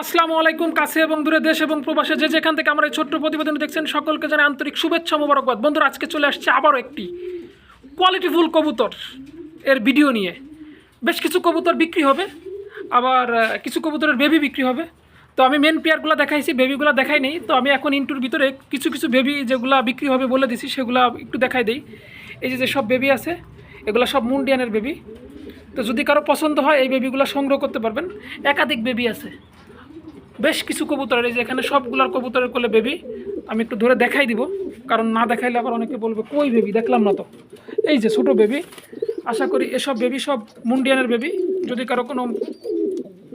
আসসালামু আলাইকুম, কাছে এবং দূরে দেশ এবং প্রবাসে যে যেখান থেকে আমরা এই ছোট্ট প্রতিবেদন দেখছেন, সকলকে জানাই আন্তরিক শুভেচ্ছা, মোবারকবাদ। বন্ধুরা, আজকে চলে আসছে আবারও একটি কোয়ালিটিফুল কবুতর এর ভিডিও নিয়ে। বেশ কিছু কবুতর বিক্রি হবে। আবার কিছু কবুতরের বেবি বিক্রি হবে। তো আমি মেন পেয়ারগুলো দেখাইছি বেবিগুলো দেখাই নেই। তো আমি এখন ইন্টুর ভিতরে কিছু কিছু বেবি যেগুলো বিক্রি হবে বলে দিছি, সেগুলো একটু দেখাই দেই। এই যে যে সব বেবি আছে, এগুলো সব মুন্ডিয়ানের বেবি তো যদি কারও পছন্দ হয়, এই বেবিগুলো সংগ্রহ করতে পারবেন। একাধিক বেবি আছে। বেশ কিছু কবুতরের এই যে এখানে সবগুলোর কবুতরের কোলে বেবি আমি একটু ধরে দেখাই দিব, কারণ না দেখাইলে আবার অনেকে বলবে, কই বেবি দেখলাম না তো। এই যে ছোট বেবি আশা করি এসব বেবি সব মুন্ডিয়ানের বেবি যদি কারও কোনো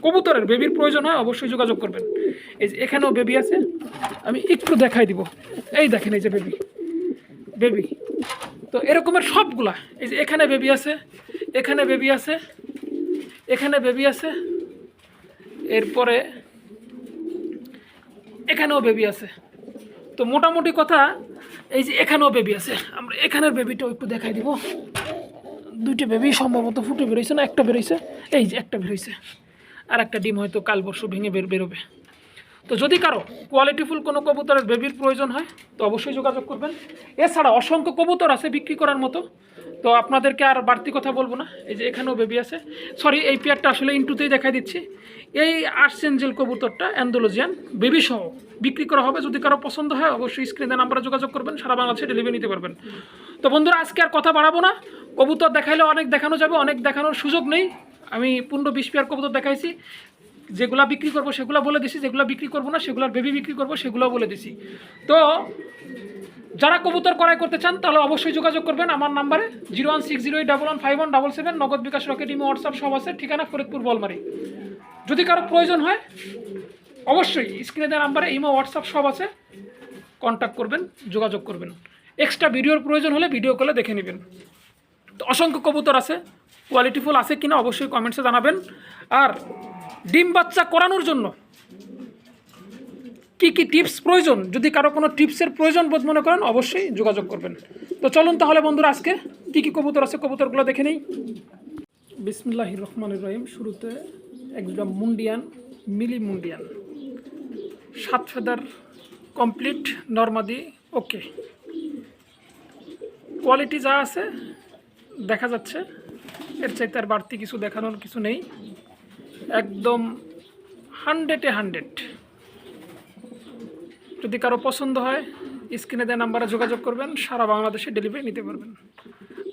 কবুতরের বেবির প্রয়োজন হয়, অবশ্যই যোগাযোগ করবেন। এই যে এখানেও বেবি আছে। আমি একটু দেখাই দিব। এই দেখেন এই যে বেবি বেবি তো এরকমের সবগুলা, এই যে এখানে বেবি আছে, এখানে বেবি আছে, এখানে বেবি আছে, এরপরে এখানেও বেবি আছে। তো মোটামুটি কথা এই যে এখানেও বেবি আছে। আমরা এখানের বেবিটাও একটু দেখাই দিব। দুইটা বেবি সম্ভবত ফুটে বেরোইছে না, একটা বেরোইছে। এই যে একটা বেরোইছে। আর একটা ডিম হয়তো কাল পরশু ভেঙে বের বেরোবে। তো যদি কারও কোয়ালিটিফুল কোনো কবুতরের বেবির প্রয়োজন হয়, তো অবশ্যই যোগাযোগ করবেন। এছাড়া অসংখ্য কবুতর আছে বিক্রি করার মতো। তো আপনাদেরকে আর বাড়তি কথা বলব না। এই যে এখানেও বেবি আছে। সরি এই পেয়ারটা আসলে ইন্টুতেই দেখাই দিচ্ছি। এই আর্সেঞ্জেল কবুতরটা অ্যান্ডোলজিয়ান বেবি সহ বিক্রি করা হবে। যদি কারও পছন্দ হয়, অবশ্যই স্ক্রিনে নাম্বারে যোগাযোগ করবেন। সারা বাংলাদেশে ডেলিভারি নিতে পারবেন। তো বন্ধুরা, আজকে আর কথা বাড়াবো না। কবুতর দেখাইলে অনেক দেখানো যাবে, অনেক দেখানোর সুযোগ নেই। আমি পনেরো বিশ পেয়ার কবুতর দেখাইছি। যেগুলা বিক্রি করব সেগুলো বলে দিছি, যেগুলো বিক্রি করব না, সেগুলোর বেবি বিক্রি করব সেগুলো বলে দিছি। তো যারা কবুতর ক্রয় করতে চান, তাহলে অবশ্যই যোগাযোগ করবেন আমার নাম্বারে, zero one six zero eight double one five one double seven, Nagad bKash Rocket imo, WhatsApp সব আছে, ঠিকানা ফরিদপুর, বলমারি। যদি কারও প্রয়োজন হয়, অবশ্যই স্ক্রিনে দেওয়া নাম্বারে ইমো, হোয়াটসঅ্যাপ সব আছে কন্ট্যাক্ট করবেন, যোগাযোগ করবেন। এক্সট্রা ভিডিওর প্রয়োজন হলে ভিডিও কলে দেখে নেবেন। তো অসংখ্য কবুতর আছে কোয়ালিটিফুল আছে কিনা অবশ্যই কমেন্টসে জানাবেন। আর ডিম বাচ্চা করানোর জন্য কি কি টিপস প্রয়োজন? যদি কারও কোনো টিপসের প্রয়োজন বোধ মনে করেন, অবশ্যই যোগাযোগ করবেন। তো চলুন তাহলে বন্ধুরা, আজকে কী কী কবুতর আছে, কবুতরগুলো দেখে নেই। বিসমিল্লাহ রহমান রহিম, শুরুতে একদম মুন্ডিয়ান, মিলি মুন্ডিয়ান। সাত ফেদার কমপ্লিট, নর্মাদি, ওকে। কোয়ালিটি যা আছে, দেখা যাচ্ছে। এর চাইতে আর বাড়তি কিছু দেখানোর কিছু নেই। একদম হান্ড্রেডে হান্ড্রেড। যদি কারও পছন্দ হয়, স্ক্রিনে দেওয়া নাম্বারে যোগাযোগ করবেন, সারা বাংলাদেশে ডেলিভারি নিতে পারবেন।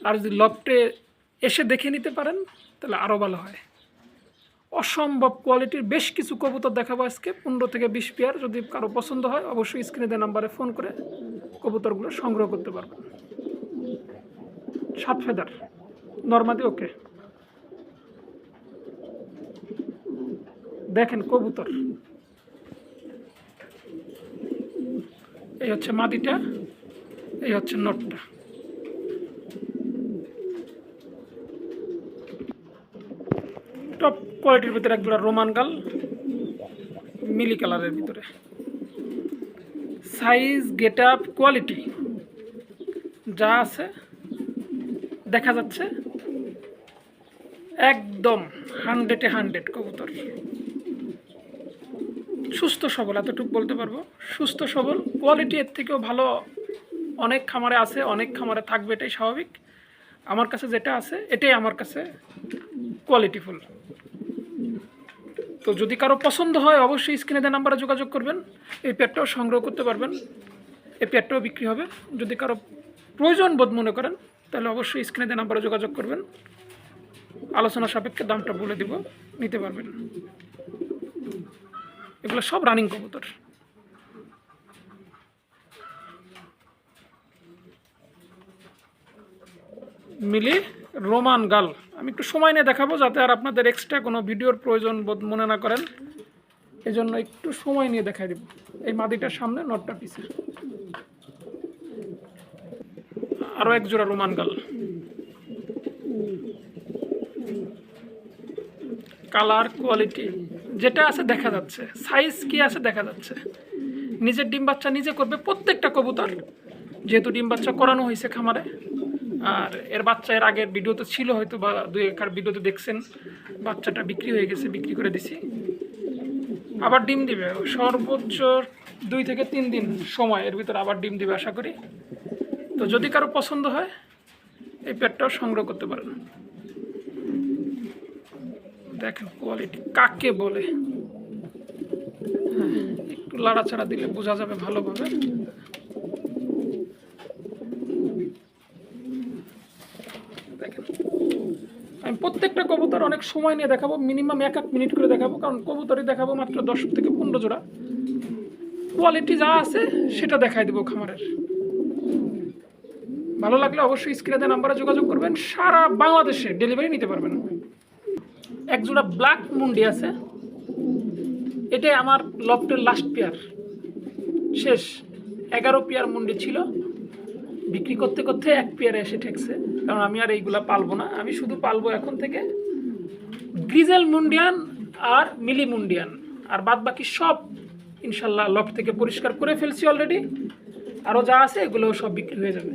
আর যদি লফটে এসে দেখে নিতে পারেন, তাহলে আরও ভালো হয়। অসম্ভব কোয়ালিটির বেশ কিছু কবুতর দেখাবো আজকে, পনেরো থেকে বিশ পেয়ার। যদি কারও পছন্দ হয়, অবশ্যই স্ক্রিনে দেওয়া নাম্বারে ফোন করে কবুতরগুলো সংগ্রহ করতে পারবেন। সাত ফেদার। নর্মাদি, ওকে। দেখেন কবুতর। এই হচ্ছে মাদিটা, এই হচ্ছে নটটা। টপ কোয়ালিটির ভিতরে একগুলো রোমান গাল, মিলি কালারের ভিতরে। সাইজ গেট আপ কোয়ালিটি যা আছে, দেখা যাচ্ছে, একদম হান্ড্রেডে হান্ড্রেড কবুতর। সুস্থ সবল, এতটুকু বলতে পারব। সুস্থ সবল কোয়ালিটি এর থেকেও ভালো, অনেক খামারে আছে, অনেক খামারে থাকবে, এটাই স্বাভাবিক। আমার কাছে যেটা আছে, এটাই আমার কাছে কোয়ালিটিফুল তো যদি কারও পছন্দ হয়, অবশ্যই স্ক্রিনে দেওয়া নাম্বারে যোগাযোগ করবেন, এই পেয়ারটাও সংগ্রহ করতে পারবেন, এই পেয়ারটাও বিক্রি হবে। যদি কারও প্রয়োজন বোধ মনে করেন, তাহলে অবশ্যই স্ক্রিনে দেওয়া নাম্বারে যোগাযোগ করবেন। আলোচনা সাপেক্ষে দামটা বলে দিব, নিতে পারবেন। এগুলো সব রানিং কবুতর। মিলি, রোমান গাল, আমি একটু সময় নিয়ে দেখাবো যাতে আর আপনাদের এক্সট্রা কোনো ভিডিওর প্রয়োজন বোধ মনে না করেন। এই জন্য একটু সময় নিয়ে দেখাই দেব। এই মাদিটার সামনে নটটা পিছে আরও এক জোড়া রোমান গাল। কালার কোয়ালিটি যেটা আছে দেখা যাচ্ছে। সাইজ কি আছে দেখা যাচ্ছে। নিজের ডিম বাচ্চা নিজে করবে প্রত্যেকটা কবুতর। যেহেতু ডিম বাচ্চা করানো হয়েছে খামারে। আর এর বাচ্চা এর আগের ভিডিওতে ছিল হয়তো বা দুই একার ভিডিওতে দেখছেন। বাচ্চাটা বিক্রি হয়ে গেছে, বিক্রি করে দিছি। আবার ডিম দিবে। সর্বোচ্চ দুই থেকে তিন দিন সময় এর ভিতরে আবার ডিম দিবে আশা করি। তো যদি কারও পছন্দ হয়, এই পেটটাও সংগ্রহ করতে পারেন দেখেন কোয়ালিটি কাকে বলে? একটু লাড়াচাড়া দিলে বোঝা যাবে ভালোভাবে। দেখেন, আমি প্রত্যেকটা কবুতর অনেক সময় নিয়ে দেখাবো মিনিমাম এক এক মিনিট করে দেখাবো, কারণ কবুতরই দেখাবো মাত্র দশ থেকে পনেরো জোড়া। কোয়ালিটি যা আছে, সেটা দেখাই দেবো খামারের। ভালো লাগলে অবশ্যই স্ক্রিনে নাম্বারে যোগাযোগ করবেন, সারা বাংলাদেশে ডেলিভারি নিতে পারবেন। এক জোড়া ব্ল্যাক মুন্ডি আছে। এটাই আমার লফটের লাস্ট পেয়ার শেষ, এগারো পেয়ার মুন্ডি ছিল। বিক্রি করতে করতে এক পেয়ারে এসে ঠেকছে। কারণ আমি আর এইগুলা পালবো না। আমি শুধু পালবো এখন থেকে গ্রিজেল মুন্ডিয়ান আর মিলি মুন্ডিয়ান। আর বাদ বাকি সব ইনশাল্লাহ লফট থেকে পরিষ্কার করে ফেলছি অলরেডি আরও যা আছে এগুলো সব বিক্রি হয়ে যাবে।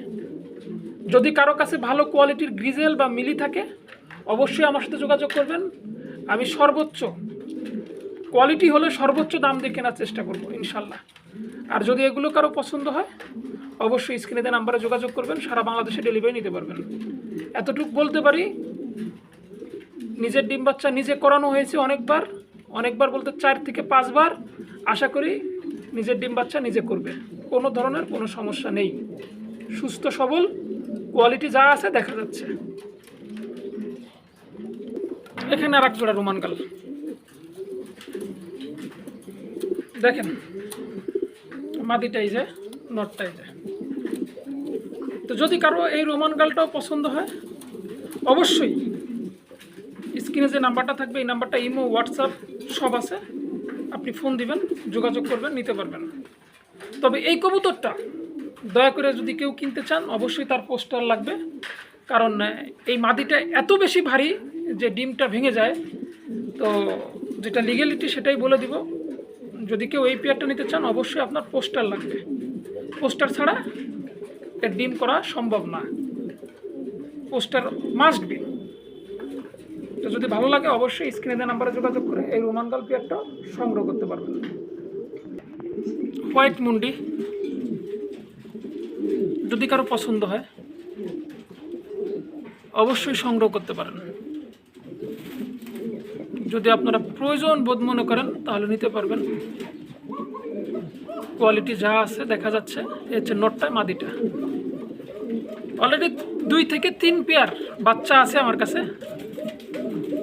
যদি কারও কাছে ভালো কোয়ালিটির গ্রিজেল বা মিলি থাকে, অবশ্যই আমার সাথে যোগাযোগ করবেন। আমি সর্বোচ্চ কোয়ালিটি হলে সর্বোচ্চ দাম দিয়ে কেনার চেষ্টা করব, ইনশাল্লাহ। আর যদি এগুলো কারও পছন্দ হয়, অবশ্যই স্ক্রিনে দেওয়া নাম্বারে যোগাযোগ করবেন, সারা বাংলাদেশে ডেলিভারি নিতে পারবেন। এতটুকু বলতে পারি, নিজের ডিম বাচ্চা নিজে করানো হয়েছে অনেকবার অনেকবার বলতে চার থেকে পাঁচবার আশা করি নিজের ডিম বাচ্চা নিজে করবে, কোনো ধরনের কোনো সমস্যা নেই। সুস্থ সবল কোয়ালিটি যা আছে দেখা যাচ্ছে। এখানে আর এক জোড়া রোমান গাল দেখেন মাদিটাই যে নটটাই যে। তো যদি কারও এই রোমান গালটাও পছন্দ হয়, অবশ্যই স্ক্রিনে যে নাম্বারটা থাকবে, এই নাম্বারটা ইমো, হোয়াটসঅ্যাপ সব আছে। আপনি ফোন দিবেন, যোগাযোগ করবেন, নিতে পারবেন। তবে এই কবুতরটা দয়া করে যদি কেউ কিনতে চান, অবশ্যই তার পোস্টার লাগবে। কারণ, এই মাদিটা এত বেশি ভারী যে ডিমটা ভেঙে যায়, তো যেটা লিগেলিটি সেটাই বলে দিব। যদি কেউ এই পেয়ারটা নিতে চান, অবশ্যই আপনার পোস্টার লাগবে। পোস্টার ছাড়া এর ডিম করা সম্ভব না। পোস্টার মাস্ট বি তো যদি ভালো লাগে, অবশ্যই স্ক্রিনে দেওয়া নাম্বারে যোগাযোগ করে এই রোমানগাল পেয়ারটা সংগ্রহ করতে পারবেন। হোয়াইট মুন্ডি। যদি কারও পছন্দ হয়, অবশ্যই সংগ্রহ করতে পারেন। যদি আপনারা প্রয়োজন বোধ মনে করেন, তাহলে নিতে পারবেন। কোয়ালিটি যা আছে, দেখা যাচ্ছে এ হচ্ছে নোটটা, মাদিটা। অলরেডি দুই থেকে তিন পেয়ার বাচ্চা আছে আমার কাছে।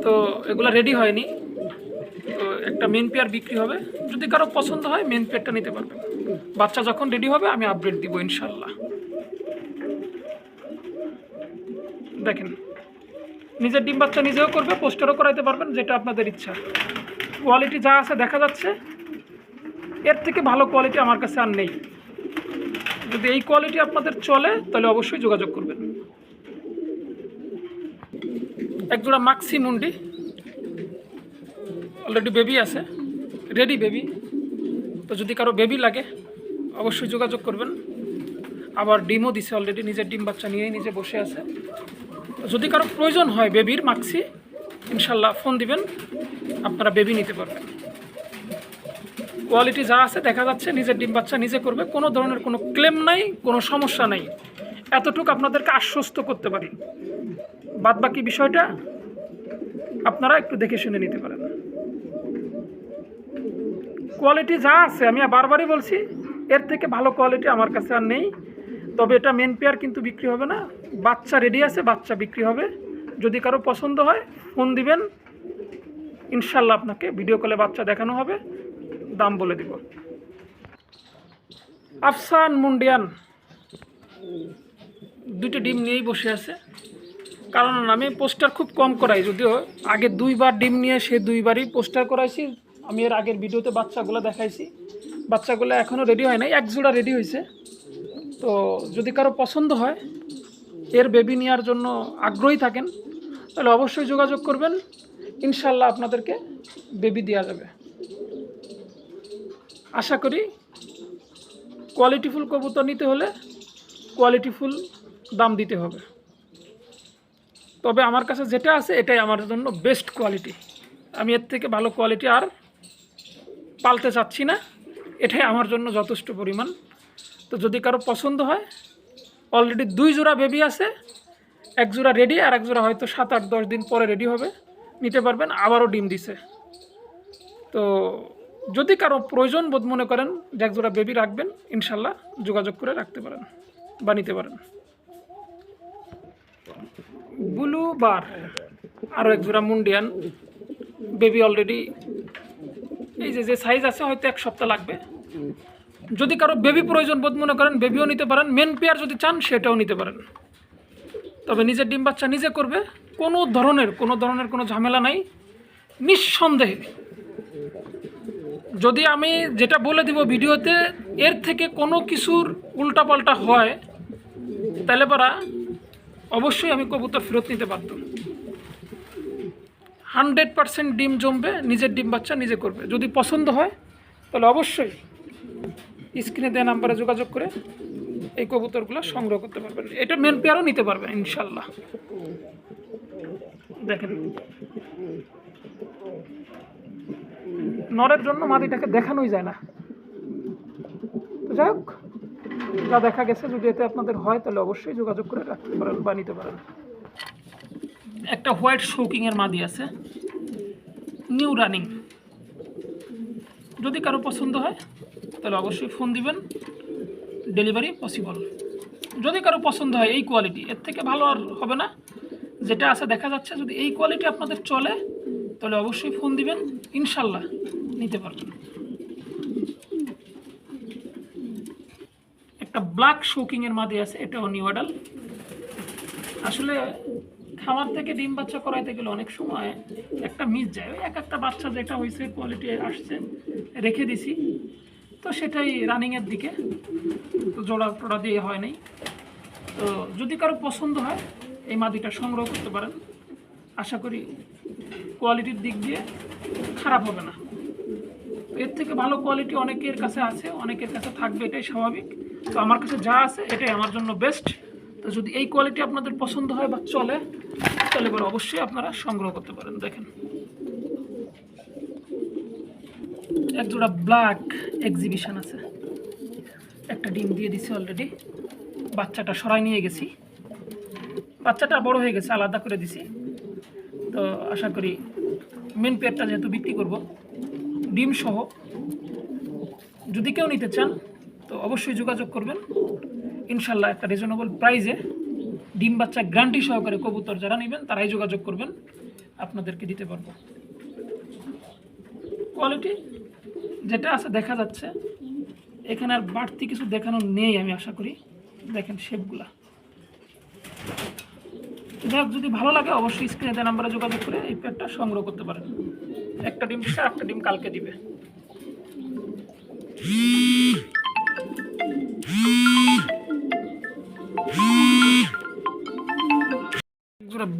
তো এগুলো রেডি হয়নি। তো একটা মেন পেয়ার বিক্রি হবে। যদি কারও পছন্দ হয় মেন পেয়ারটা নিতে পারবেন। বাচ্চা যখন রেডি হবে, আমি আপডেট দিব ইনশাল্লাহ দেখেন নিজের ডিম বাচ্চা নিজেও করবে, পোস্টারও করাইতে পারবেন, যেটা আপনাদের ইচ্ছা। কোয়ালিটি যা আছে দেখা যাচ্ছে, এর থেকে ভালো কোয়ালিটি আমার কাছে আর নেই। যদি এই কোয়ালিটি আপনাদের চলে, তাহলে অবশ্যই যোগাযোগ করবেন। একজোড়া মাক্সি মুন্ডি। অলরেডি বেবি আছে রেডি বেবি তো যদি কারও বেবি লাগে, অবশ্যই যোগাযোগ করবেন। আবার ডিমও দিছে অলরেডি নিজের ডিম বাচ্চা নিয়েই নিজে বসে আছে। যদি কারও প্রয়োজন হয় বেবির মাক্সি, ইনশাল্লাহ ফোন দিবেন, আপনারা বেবি নিতে পারবেন। কোয়ালিটি যা আছে দেখা যাচ্ছে নিজের ডিম বাচ্চা নিজে করবে, কোনো ধরনের কোনো ক্লেম নাই, কোনো সমস্যা নাই। এতটুকু আপনাদেরকে আশ্বস্ত করতে পারি। বাদ বাকি বিষয়টা আপনারা একটু দেখে শুনে নিতে পারেন। কোয়ালিটি যা আছে, আমি বারবারই বলছি, এর থেকে ভালো কোয়ালিটি আমার কাছে আর নেই। তবে এটা মেন পেয়ার কিন্তু বিক্রি হবে না। বাচ্চা রেডি আছে, বাচ্চা বিক্রি হবে। যদি কারও পছন্দ হয় ফোন দিবেন। ইনশাল্লাহ আপনাকে ভিডিও কলে বাচ্চা দেখানো হবে। দাম বলে দিব। আফসান মুন্ডিয়ান। দুটো ডিম নিয়েই বসে আছে। কারণ আমি পোস্টার খুব কম করাই, যদিও আগে দুইবার ডিম নিয়ে সে দুইবারই পোস্টার করাইছি। আমি এর আগের ভিডিওতে বাচ্চাগুলো দেখাইছি। বাচ্চাগুলো এখনও রেডি হয় নাই, এক জোড়া রেডি হয়েছে। তো যদি কারও পছন্দ হয়, এর বেবি নেওয়ার জন্য আগ্রহী থাকেন, তাহলে অবশ্যই যোগাযোগ করবেন। ইনশাল্লাহ আপনাদেরকে বেবি দেওয়া যাবে। আশা করি কোয়ালিটিফুল কবুতর নিতে হলে কোয়ালিটিফুল দাম দিতে হবে। তবে আমার কাছে যেটা আছে, এটাই আমার জন্য বেস্ট কোয়ালিটি আমি এর থেকে ভালো কোয়ালিটি আর পালতে চাচ্ছি না। এটাই আমার জন্য যথেষ্ট পরিমাণ তো যদি কারও পছন্দ হয় অলরেডি দুই জোড়া বেবি আছে, এক জোড়া রেডি আর এক জোড়া হয়তো সাত আট দশ দিন পরে রেডি হবে, নিতে পারবেন, আবারও ডিম দিছে। তো যদি কারও প্রয়োজন বোধ মনে করেন যে এক জোড়া বেবি রাখবেন, ইনশাল্লাহ যোগাযোগ করে রাখতে পারেন বা নিতে পারেন। ব্লু বার, আরও এক জোড়া মুন্ডিয়ান বেবি অলরেডি এই যে যে সাইজ আছে, হয়তো এক সপ্তাহ লাগবে। যদি কারও বেবি প্রয়োজন বোধ মনে করেন, বেবিও নিতে পারেন মেন পেয়ার যদি চান, সেটাও নিতে পারেন। তবে নিজের ডিম বাচ্চা নিজে করবে, কোনো ধরনের কোনো ধরনের কোনো ঝামেলা নাই, নিঃসন্দেহে। যদি আমি যেটা বলে দিব ভিডিওতে, এর থেকে কোনো কিছুর উল্টাপাল্টা হয়, তাহলে পরা অবশ্যই আমি কবুতর ফেরত নিতে পারতাম। হান্ড্রেড পারসেন্ট ডিম জমবে, নিজের ডিম বাচ্চা নিজে করবে। যদি পছন্দ হয়, তাহলে অবশ্যই। স্ক্রিনে দেওয়া নাম্বারে যোগাযোগ করে এই কবুতরগুলো সংগ্রহ করতে পারবেন। এটা মেন পেয়ারও নিতে পারবেন ইনশাল্লাহ দেখেন। নরের জন্য মাদিটাকে দেখানোই যায় না। তো যাই হোক, যা দেখা গেছে, যদি এতে আপনাদের হয়, তাহলে অবশ্যই যোগাযোগ করে রাখতে পারেন বা নিতে পারেন। একটা হোয়াইট শোকিংয়ের মাদি আছে। New running. যদি কারও পছন্দ হয় তাহলে অবশ্যই ফোন দিবেন। ডেলিভারি পসিবল যদি কারও পছন্দ হয় এই কোয়ালিটি এর থেকে ভালো আর হবে না। যেটা আছে দেখা যাচ্ছে যদি এই কোয়ালিটি আপনাদের চলে, তাহলে অবশ্যই ফোন দিবেন। ইনশাল্লাহ নিতে পারবেন। একটা ব্ল্যাক শোকিংয়ের মাদি আছে, এটাও নিউ আসলে খামার থেকে ডিম বাচ্চা করাইতে গেলে অনেক সময় একটা মিস যায়। এক একটা বাচ্চা যেটা হয়েছে কোয়ালিটি আসছে, রেখে দিছি। তো সেটাই রানিংয়ের দিকে। তো জোড়া টোড়া দিয়ে হয় নাই। তো যদি কারও পছন্দ হয়, এই মাদিটা সংগ্রহ করতে পারেন। আশা করি কোয়ালিটির দিক দিয়ে খারাপ হবে না। এর থেকে ভালো কোয়ালিটি অনেকের কাছে আছে, অনেকের কাছে থাকবে, এটাই স্বাভাবিক। তো আমার কাছে যা আছে, এটাই আমার জন্য বেস্ট তো যদি এই কোয়ালিটি আপনাদের পছন্দ হয় বা চলে তাহলে এবার অবশ্যই আপনারা সংগ্রহ করতে পারেন। দেখেন। এক জোড়া ব্ল্যাক এক্সিবিশন আছে। একটা ডিম দিয়ে দিছি অলরেডি বাচ্চাটা সরাই নিয়ে গেছি। বাচ্চাটা বড় হয়ে গেছে, আলাদা করে দিছি। তো আশা করি মেন পেয়ারটা যেহেতু বিক্রি করব, ডিম সহ। যদি কেউ নিতে চান, তো অবশ্যই যোগাযোগ করবেন। ইনশাল্লাহ একটা রিজনেবল প্রাইজে ডিম বাচ্চা গ্যারান্টি সহকারে কবুতর যারা নেবেন, তারাই যোগাযোগ করবেন। আপনাদেরকে দিতে পারব। কোয়ালিটি যেটা আছে দেখা যাচ্ছে এখানে আর বাড়তি কিছু দেখানো নেই আমি আশা করি। দেখেন শেপগুলা। যাই হোক, যদি ভালো লাগে অবশ্যই স্ক্রিনে দেওয়া নাম্বারে যোগাযোগ করে এই প্যাডটা সংগ্রহ করতে পারেন। একটা ডিম দিচ্ছে একটা ডিম কালকে দিবে।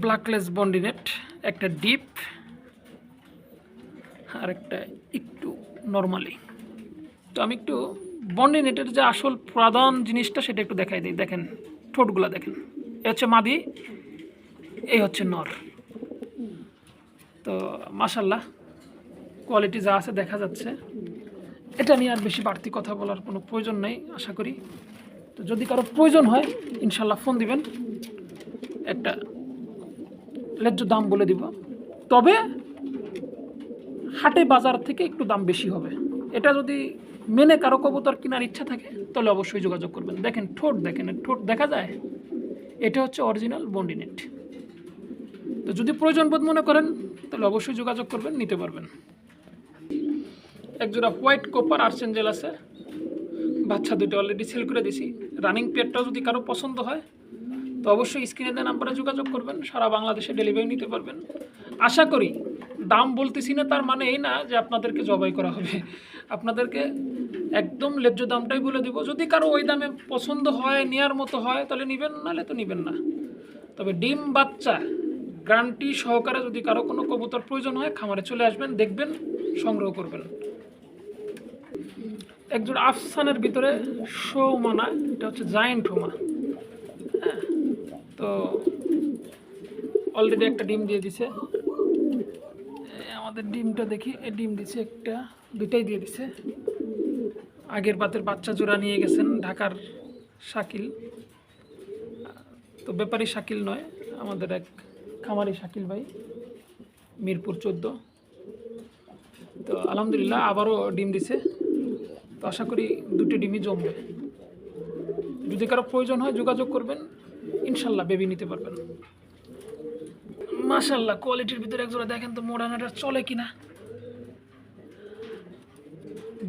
ব্ল্যাকলেস বন্ডিনেট একটা ডিপ আর একটা একটু নর্মালি তো আমি একটু বন্ডিনেটের যে আসল প্রধান জিনিসটা সেটা একটু দেখাই দিই। দেখেন, ঠোঁটগুলো দেখেন। এ হচ্ছে মাদি, এই হচ্ছে নর। তো মাসাল্লাহ কোয়ালিটি যা আছে দেখা যাচ্ছে। এটা নিয়ে আর বেশি বাড়তি কথা বলার কোনো প্রয়োজন নেই, আশা করি। তো যদি কারও প্রয়োজন হয়, ইনশাল্লাহ ফোন দিবেন। একটা লেজ্জ দাম বলে দিব। তবে হাটে বাজার থেকে একটু দাম বেশি হবে। এটা যদি মেনে কারও কবুতর কেনার ইচ্ছা থাকে, তাহলে অবশ্যই যোগাযোগ করবেন। দেখেন ঠোঁট দেখেন, ঠোঁট দেখা যায়? এটা হচ্ছে অরিজিনাল বন্ডিনেট তো যদি প্রয়োজন বোধ মনে করেন, তাহলে অবশ্যই যোগাযোগ করবেন, নিতে পারবেন। একজোড়া হোয়াইট কোপার আর্সেঞ্জেল আছে। বাচ্চা দুটো অলরেডি সেল করে দিছি। রানিং পেয়ারটাও যদি কারও পছন্দ হয়, তো অবশ্যই স্ক্রিনে দেওয়া নাম্বারে যোগাযোগ করবেন। সারা বাংলাদেশে ডেলিভারি নিতে পারবেন। আশা করি দাম বলতেছি না, তার মানে এই না যে আপনাদেরকে জবাই করা হবে। আপনাদেরকে একদম ন্যায্য দামটাই বলে দিব। যদি কারও ওই দামে পছন্দ হয় নেওয়ার মতো হয়, তাহলে নেবেন, নাহলে তো নেবেন না। তবে ডিম বাচ্চা, গ্রান্টি সহকারে যদি কারও কোনো কবুতর প্রয়োজন হয়, খামারে চলে আসবেন, দেখবেন, সংগ্রহ করবেন। একজন আফসানের ভিতরে শো মানা এটা হচ্ছে জায়েন্ট হোমা। হ্যাঁ তো অলরেডি একটা ডিম দিয়ে দিছে। আমাদের ডিমটা দেখি। এই ডিম দিছে একটা, দুইটাই দিয়ে দিছে। আগের বাতের বাচ্চা জোড়া নিয়ে গেছেন ঢাকার শাকিল। তো ব্যাপারী শাকিল নয়, আমাদের এক খামারি শাকিল ভাই, মিরপুর চোদ্দ। তো আলহামদুলিল্লাহ আবারও ডিম দিছে। তো আশা করি দুটি ডিমই জমবে। যদি কারও প্রয়োজন হয় যোগাযোগ করবেন, ইনশাল্লাহ বেবি নিতে পারবেন। মাশাল্লাহ কোয়ালিটির ভিতরে একজোড়া দেখেন তো মোডানাটা চলে কিনা?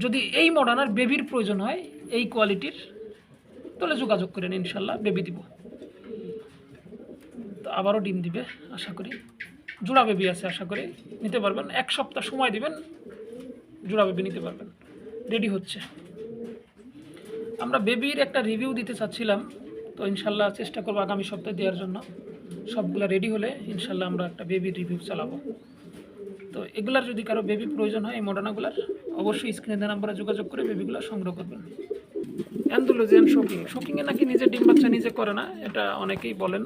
যদি এই মডার্নার বেবির প্রয়োজন হয়, এই কোয়ালিটির তাহলে যোগাযোগ করেন ইনশাল্লাহ বেবি দিব। তো আবারও ডিম দিবে, আশা করি। জোড়া বেবি আছে, আশা করি। নিতে পারবেন, এক সপ্তাহ সময় দিবেন, জোড়া বেবি নিতে পারবেন। রেডি হচ্ছে। আমরা বেবির একটা রিভিউ দিতে চাচ্ছিলাম, তো ইনশাল্লাহ চেষ্টা করব আগামী সপ্তাহে দেওয়ার জন্য। সবগুলা রেডি হলে ইনশাল্লাহ আমরা একটা বেবি রিভিউ চালাবো। তো এগুলার যদি কারও বেবি প্রয়োজন হয়, এই মডার্নাগুলার অবশ্যই স্ক্রিনে দেওয়া নাম্বারে যোগাযোগ করে বেবিগুলো সংগ্রহ করবেন। অ্যান্ডোলোজিয়ান শোকিং শোকিংয়ে নাকি নিজের ডিম বাচ্চা নিজে করে না, এটা অনেকেই বলেন,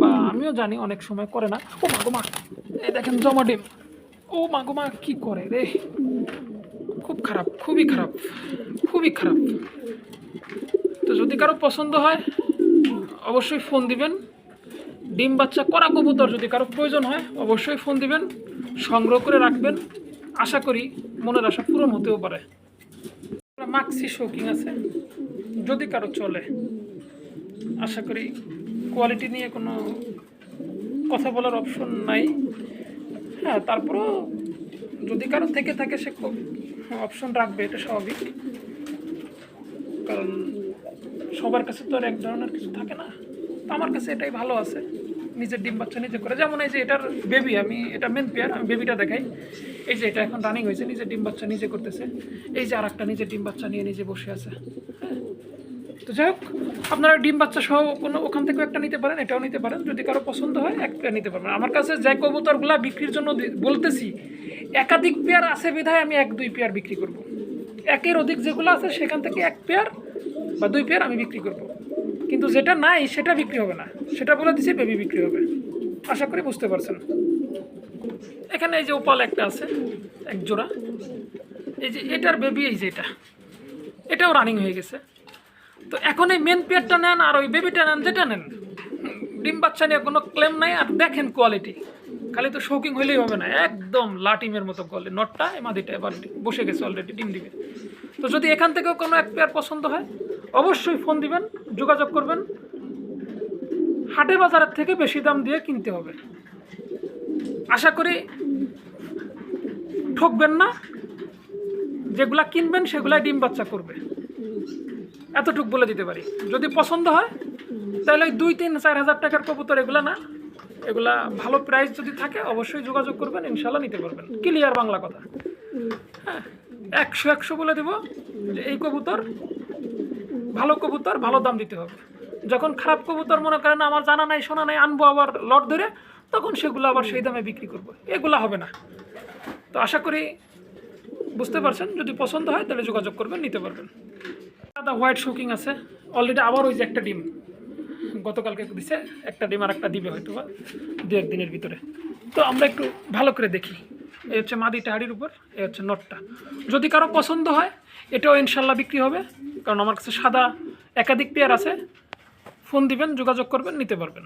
বা আমিও জানি অনেক সময় করে না। ও মা গো এই দেখেন জমা ডিম। ও মা গো মা, কী করে রে? খুব খারাপ, খুবই খারাপ খুবই খারাপ। তো যদি কারও পছন্দ হয়, অবশ্যই ফোন দিবেন। ডিম বাচ্চা করা কবুতর যদি কারও প্রয়োজন হয়, অবশ্যই ফোন দিবেন, সংগ্রহ করে রাখবেন। আশা করি মনের আশা পূরণ হতেও পারে। মাক্সি শৌকিং আছে, যদি কারও চলে, আশা করি কোয়ালিটি নিয়ে কোনো কথা বলার অপশন নাই। হ্যাঁ তারপরেও যদি কারও থেকে থাকে, সে অপশন রাখবে, এটা স্বাভাবিক। কারণ সবার কাছে তো আর এক ধরনের কিছু থাকে না। আমার কাছে এটাই ভালো আছে। নিজের ডিম বাচ্চা নিজে করে। যেমন এই যে এটার বেবি আমি এটা মেন পেয়ার আমি বেবিটা দেখাই। এই যে এটা এখন রানিং হয়েছে, নিজের ডিম বাচ্চা নিজে করতেছে। এই যে আর একটা নিজের ডিম বাচ্চা নিয়ে নিজে বসে আছে। হ্যাঁ। তো যাই হোক, আপনারা ডিম বাচ্চা সহ কোনো ওখান থেকেও একটা নিতে পারেন, এটাও নিতে পারেন। যদি কারও পছন্দ হয়, এক পেয়ার নিতে পারবেন। আমার কাছে যে কবুতরগুলা বিক্রির জন্য বলতেছি, একাধিক পেয়ার আছে বিধায় আমি এক, দুই পেয়ার বিক্রি করব। একের অধিক যেগুলো আছে, সেখান থেকে এক পেয়ার বা দুই পেয়ার আমি বিক্রি করব। কিন্তু যেটা নাই, সেটা বিক্রি হবে না। সেটা বলে দিছি বেবি বিক্রি হবে। আশা করি বুঝতে পারছেন। এখানে এই যে ওপাল একটা আছে, এক জোড়া। এই যে এটার বেবি এই যে এটা। এটাও রানিং হয়ে গেছে। তো এখন এই মেন পেয়ারটা নেন আর ওই বেবিটা নেন, যেটা নেন। ডিম বাচ্চা নিয়ে কোনো ক্লেম নাই আর দেখেন কোয়ালিটি খালি তো শৌকিং হলেই হবে না। একদম লাটিমের মতো কোয়ালিটি নটটা এমাদিটা এবার বসে গেছে অলরেডি ডিম দিবে তো যদি এখান থেকেও কোনো এক পেয়ার পছন্দ হয় অবশ্যই ফোন দিবেন, যোগাযোগ করবেন। হাটে বাজারের থেকে বেশি দাম দিয়ে কিনতে হবে। আশা করি ঠকবেন না। যেগুলা কিনবেন, সেগুলাই ডিম বাচ্চা করবে। এতটুক বলে দিতে পারি। যদি পছন্দ হয়, তাহলে ওই দুই, তিন, চার হাজার টাকার কবুতর এগুলা না। এগুলা ভালো প্রাইস যদি থাকে, অবশ্যই যোগাযোগ করবেন ইনশাল্লাহ নিতে পারবেন। ক্লিয়ার বাংলা কথা। হ্যাঁ একশো একশো বলে দেবো যে এই কবুতর ভালো কবুতর, ভালো দাম দিতে হবে। যখন খারাপ কবুতর মনে করেন, আমার জানা নাই, শোনা নাই, আনব আবার লট ধরে, তখন সেগুলো আবার সেই দামে বিক্রি করব। এগুলো হবে না। তো আশা করি বুঝতে পারছেন, যদি পছন্দ হয় তাহলে যোগাযোগ করবেন, নিতে পারবেন। দাদা হোয়াইট শুকিং আছে। অলরেডি আবার ওই যে একটা ডিম, গতকালকে দিছে, একটা ডিম আর একটা দিবে হয়তো বা দু একদিনের ভিতরে। তো আমরা একটু ভালো করে দেখি। এই হচ্ছে মাদিটা হাড়ির উপর, এই হচ্ছে নটটা। যদি কারও পছন্দ হয়, এটাও ইনশাল্লাহ বিক্রি হবে। কারণ আমার কাছে সাদা একাধিক পেয়ার আছে। ফোন দিবেন যোগাযোগ করবেন নিতে পারবেন।